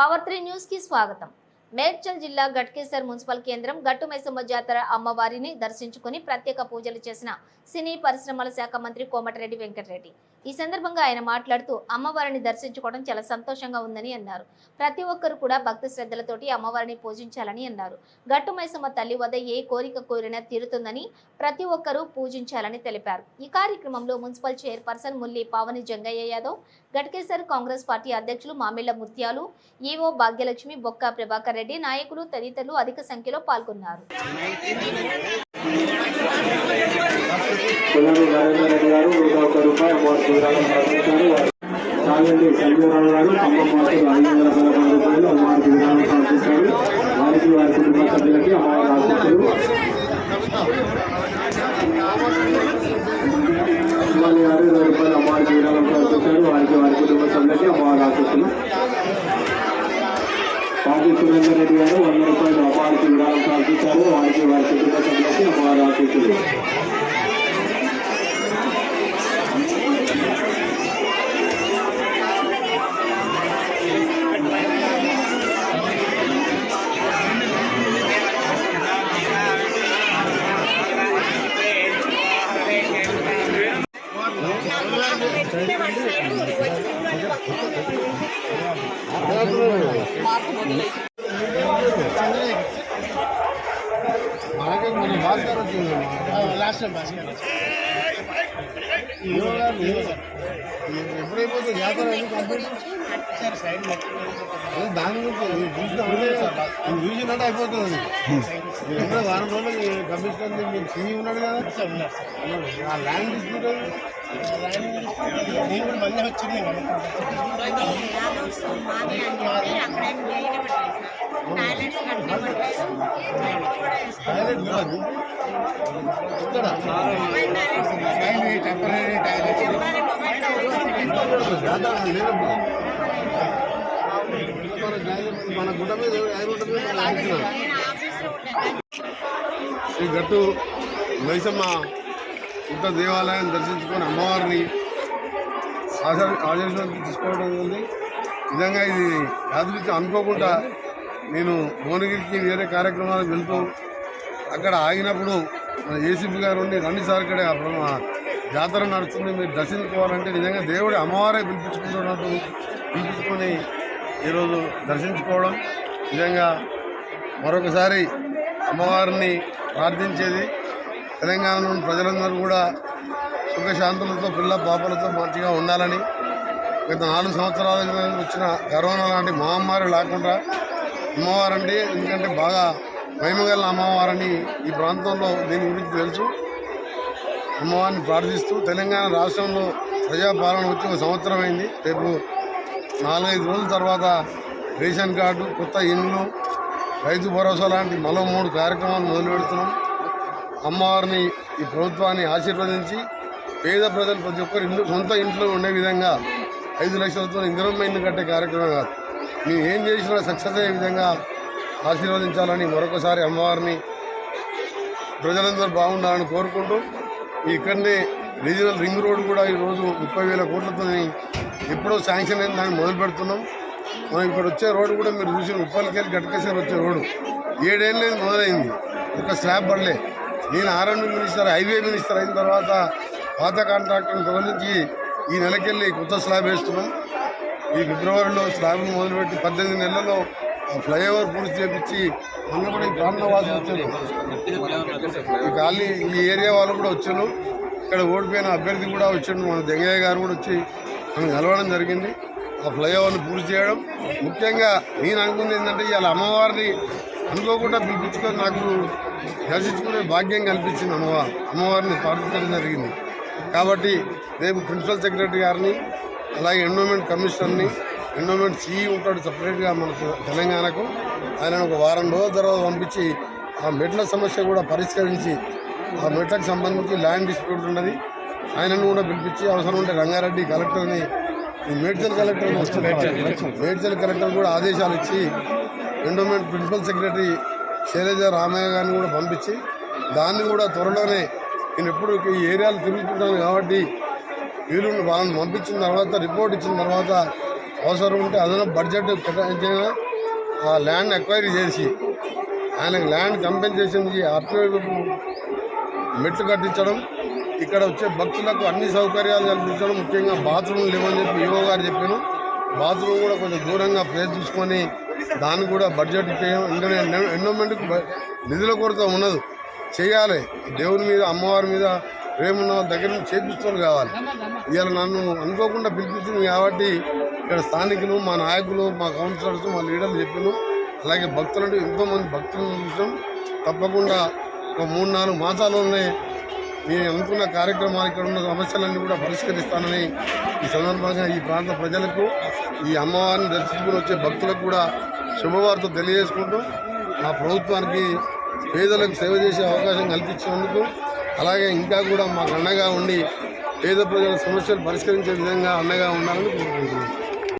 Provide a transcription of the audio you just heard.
Power three న్యూస్కి స్వాగతం. మేడ్చల్ జిల్లా గట్కేసర్ మున్సిపల్ కేంద్రం గట్టు మైసమ్మ జాతర అమ్మవారిని దర్శించుకుని ప్రత్యేక పూజలు చేసిన సినీ పరిశ్రమల శాఖ మంత్రి కోమటిరెడ్డి వెంకటరెడ్డి. ఈ సందర్భంగా ఆయన మాట్లాడుతూ అమ్మవారిని దర్శించుకోవడం చాలా సంతోషంగా ఉందని అన్నారు. ప్రతి ఒక్కరు కూడా భక్తి శ్రద్ధలతోటి అమ్మవారిని పూజించాలని అన్నారు. గట్టు మైసమ్మ తల్లి వద్ద ఏ కోరిక కోరినా తీరుతుందని ప్రతి ఒక్కరూ పూజించాలని తెలిపారు. ఈ కార్యక్రమంలో municipal chairperson Mulli Pavani Jangaiah Yadav Ghatkesar Congress party అధ్యక్షులు మామిళ్ళ ముత్యాలు ఈవో భాగ్యలక్ష్మి బొక్క ప్రభాకర్ రెడ్డి నాయకులు తదితరులు అధిక సంఖ్యలో పాల్గొన్నారు. గారు నూట ఒక్క రూపాయి అమౌంట్ ప్రకటించారు చాగంటి సంజయరావు గారు ఖమ్మం మాస్టర్ ఐదు వందల పదకొండు రూపాయలు అమ్మవారికి ప్రకటించారు వారికి వారి కుటుంబ సభ్యులకి అమ్మవారి రూపాయలు అమ్మవారికి విరాళం ప్రకటించారు వారికి వారి కుటుంబ సభ్యులకి అమ్మవారి ఆశీస్సులు పాటి సురేందర్ రెడ్డి గారు వంద రూపాయలు అమ్మవారికి విరాళం ప్రకటించారు వారికి వారి కుటుంబ సభ్యులకి అమ్మవారి ఆశీస్సులు. భాస్కర్ వచ్చింది లాస్ట్ టైం భాస్కర్ ఎప్పుడైపోతే జాతర దాని గురించి నేను చూసినట్టు అయిపోతుంది ఎప్పుడో వారం రోజులు కమిషనర్ మీరు సినీ ఉన్నాడు కదా ఆ ల్యాండ్ డిస్ప్యూట్ మళ్ళీ వచ్చింది మన గుడ్డ మీద శ్రీ గట్టు మైసమ్మ ఇంత దేవాలయాన్ని దర్శించుకొని అమ్మవారిని ఆచర తీసుకోవడం ఉంది నిజంగా ఇది యాదృచ్ఛికం అనుకోకుండా నేను భువనగిరికి వేరే కార్యక్రమాలకు వెళ్తూ అక్కడ ఆగినప్పుడు మన ఏసీపీ గారు ఉండి రండి సార్ ఇక్కడ జాతర నడుస్తుంది మీరు దర్శించుకోవాలంటే నిజంగా దేవుడి అమ్మవారే పిలిపించుకుంటున్నట్టు పిలిపించుకొని ఈరోజు దర్శించుకోవడం నిజంగా మరొకసారి అమ్మవారిని ప్రార్థించేది. తెలంగాణలోని ప్రజలందరూ కూడా సుఖశాంతులతో పిల్ల పాపలతో మంచిగా ఉండాలని గత నాలుగు సంవత్సరాల వచ్చిన కరోనా లాంటి మహమ్మారి లేకుండా అమ్మవారండి ఎందుకంటే బాగా మహిమగల అమ్మవారిని ఈ ప్రాంతంలో దీని గురించి తెలుసు. అమ్మవారిని ప్రార్థిస్తూ తెలంగాణ రాష్ట్రంలో ప్రజాపాలన వచ్చి ఒక సంవత్సరం అయింది రేపు నాలుగైదు రోజుల తర్వాత రేషన్ కార్డు కొత్త ఇండ్లు రైతు భరోసా లాంటి మరో మూడు కార్యక్రమాలు మొదలు పెడుతున్నాం. అమ్మవారిని ఈ ప్రభుత్వాన్ని ఆశీర్వదించి పేద ప్రజలు ప్రతి ఒక్కరు ఇంట్లో సొంత ఇంట్లో ఉండే విధంగా ఐదు లక్షలతో ఇందిరమ్మ ఇల్లు కట్టే కార్యక్రమం కాదు. మేము ఏం చేసినా సక్సెస్ అయ్యే విధంగా ఆశీర్వదించాలని మరొకసారి అమ్మవారిని ప్రజలందరూ బాగుండాలని కోరుకుంటూ ఇక్కడనే రీజనల్ రింగ్ రోడ్ కూడా ఈరోజు ముప్పై వేల కోట్లతో ఎప్పుడో శాంక్షన్ అయింది దాన్ని మొదలు పెడుతున్నాం. మనం ఇక్కడ వచ్చే రోడ్డు కూడా మీరు చూసిన ఉప్పలకెళ్ళి గట్కేశ్వర వచ్చే రోడ్డు. ఏడేళ్ళు మొదలైంది. ఒక స్లాబ్ పడలే. నేను ఆర్ఎండ్ మినిస్టర్ హైవే మినిస్టర్ అయిన తర్వాత పాత కాంట్రాక్టర్ని తొలగించి ఈ నెలకెళ్ళి కొత్త స్లాబ్ వేస్తున్నాం. ఈ ఫిబ్రవరిలో స్లాబ్ను మొదలుపెట్టి పద్దెనిమిది నెలల్లో ఫ్లైఓవర్ పూర్తి చేపించి మొన్న కూడా ఈ ప్రాంత వచ్చారు ఈ ఖాళీ ఈ ఏరియా వాళ్ళు కూడా వచ్చారు. ఇక్కడ ఓడిపోయిన అభ్యర్థి కూడా వచ్చాడు. మన దగ్గయ్య గారు కూడా వచ్చి మనం కలవడం జరిగింది. ఆ ఫ్లైఓవర్ని పూర్తి చేయడం. ముఖ్యంగా నేను అనుకుంది ఏంటంటే ఇవాళ అమ్మవారిని అనుకోకుండా పిలిపించుకొని నాకు దర్శించుకునే భాగ్యం కల్పించింది అమ్మవారు అమ్మవారిని ప్రార్థించడం జరిగింది. కాబట్టి రేపు ప్రిన్సిపల్ సెక్రటరీ గారిని అలాగే ఎన్విరాన్మెంట్ కమిషనర్ని ఎండోమెంట్ సిఈ ఉంటాడు సపరేట్గా మనకు తెలంగాణకు. ఆయన ఒక వారం రోజుల తర్వాత పంపించి ఆ మెట్ల సమస్య కూడా పరిష్కరించి ఆ మెట్లకు సంబంధించి ల్యాండ్ డిస్ప్యూట్ ఉన్నది. ఆయనను కూడా పిలిపించి అవసరం ఉంటే రంగారెడ్డి కలెక్టర్ని మేడ్చల్ కలెక్టర్ మేడ్చల్ కలెక్టర్ కూడా ఆదేశాలు ఇచ్చి endowment principal secretary Shailaja Ramaiah గారిని కూడా పంపించి దాన్ని కూడా త్వరలోనే నేను ఎప్పుడు ఈ ఏరియాలు తిరుగుతుంటాను కాబట్టి వీళ్ళు వాళ్ళని పంపించిన తర్వాత రిపోర్ట్ ఇచ్చిన తర్వాత అవసరం ఉంటే అదన బడ్జెట్ కేటాయించిన ఆ ల్యాండ్ ఎక్వైరీ చేసి ఆయనకు ల్యాండ్ కంపెన్సేషన్ అప్గ్రేడ్ మెట్లు కట్టించడం ఇక్కడ వచ్చే భక్తులకు అన్ని సౌకర్యాలు కల్పించడం ముఖ్యంగా బాత్రూమ్ లేవని చెప్పి ఈవో గారు చెప్పాను బాత్రూమ్ కూడా కొంచెం దూరంగా ప్లేస్ చూసుకొని దాన్ని కూడా బడ్జెట్ చేయడం ఇంకా ఎండోమెంట్కి నిధుల కొరత ఉండదు చేయాలి. దేవుని మీద అమ్మవారి మీద ప్రేమ దగ్గర నుంచి చేపిస్తారు కావాలి. ఇవాళ నన్ను అనుకోకుండా పిలిపించింది కాబట్టి ఇక్కడ స్థానికులు మా నాయకులు మా కౌన్సిలర్స్ మా లీడర్లు చెప్పాను అలాగే భక్తులు ఎంతోమంది భక్తులను చూసాం తప్పకుండా ఒక మూడు నాలుగు మాసాల్లోనే నేను అనుకున్న కార్యక్రమాలు ఇక్కడ ఉన్న సమస్యలన్నీ కూడా పరిష్కరిస్తానని ఈ సందర్భంగా ఈ ప్రాంత ప్రజలకు ఈ అమ్మవారిని దర్శించుకుని వచ్చే భక్తులకు కూడా శుభవార్త తెలియజేసుకుంటూ మా ప్రభుత్వానికి పేదలకు సేవ చేసే అవకాశం కల్పించినందుకు అలాగే ఇంకా కూడా మాకు అండగా ఉండి పేద ప్రజల సమస్యలు పరిష్కరించే విధంగా అండగా ఉండాలని కోరుకుంటున్నాను